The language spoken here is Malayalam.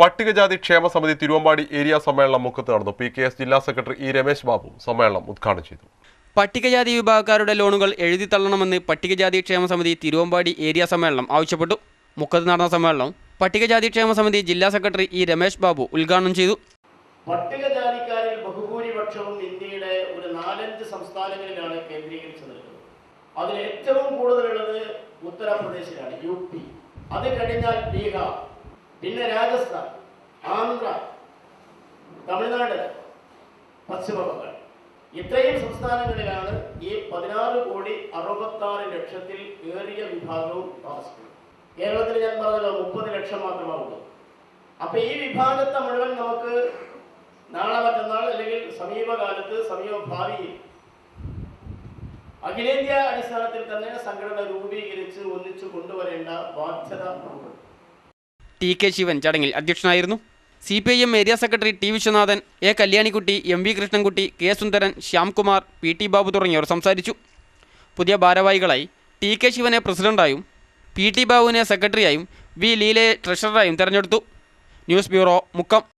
പട്ടികജാതി ക്ഷേമ സമിതി തിരുവമ്പാടി ഏരിയ സമ്മേളനം മുഖത്ത് നടന്നു. പി കെ എസ് ജില്ലാ സെക്രട്ടറി ഇ രമേശ് ബാബു സമ്മേളനം ഉദ്ഘാടനം ചെയ്തു. പട്ടികജാതി വിഭാഗക്കാരുടെ ലോണുകൾ എഴുതി തള്ളണമെന്ന് പട്ടികജാതി ക്ഷേമ സമിതി തിരുവമ്പാടി ഏരിയ സമ്മേളനം ആവശ്യപ്പെട്ടു. മുഖത്ത് നടന്ന സമ്മേളനം പട്ടികജാതി ക്ഷേമ സമിതി ജില്ലാ സെക്രട്ടറി ഇ രമേശ് ബാബു ഉദ്ഘാടനം ചെയ്തു. പട്ടികജാതിക്കാരിൽ ബഹുഭൂരിപക്ഷവും ഇന്ത്യയുടെ ഒരു നാലഞ്ച് സംസ്ഥാനങ്ങളിലാണ് കേന്ദ്രീകരിച്ചു നിൽക്കുന്നത്. അതിൽ ഏറ്റവും കൂടുതലുള്ളത് ഉത്തർപ്രദേശിലാണ് യു പി. അത് കഴിഞ്ഞാൽ ബീഹാർ. പിന്നെ രാജസ്ഥാൻ ആന്ധ്ര തമിഴ്നാട് പശ്ചിമ ബംഗാൾ. ഇത്രയും സംസ്ഥാനങ്ങളിലാണ് ഈ പതിനാറ് കോടി അറുപത്താറ് ലക്ഷത്തിൽ ഏറിയ വിഭാഗവും താമസിക്കുന്നത് കേരളത്തിൽ ഞാൻ പറഞ്ഞല്ലോ മുപ്പത് ലക്ഷം മാത്രമാവുള്ളൂ അപ്പൊ ഈ വിഭാഗത്തെ മുഴുവൻ നമുക്ക് നാളെ മറ്റന്നാൾ അല്ലെങ്കിൽ സമീപകാലത്ത് സമീപ ഭാവിയിൽ അഖിലേന്ത്യാ അടിസ്ഥാനത്തിൽ തന്നെ സംഘടന രൂപീകരിച്ച് ഒന്നിച്ചു കൊണ്ടുവരേണ്ട ബാധ്യത നമുക്കുണ്ട് ടി കെ ശിവൻ ചടങ്ങിൽ അധ്യക്ഷനായിരുന്നു. C P I M area secretary T Viswanathan A Kalyanikutty M V Krishnankutty K Sundaran Shyamkumar P T Babu തുടങ്ങിയവർ സംസാരിച്ചു. പുതിയ ഭാരവാഹികളായി ടി കെ ശിവനെ പ്രസിഡന്റായും പി ടി ബാബുവിനെ സെക്രട്ടറിയായും വി ലീലയെ ട്രഷററായും തെരഞ്ഞെടുത്തു. News bureau Mukkam.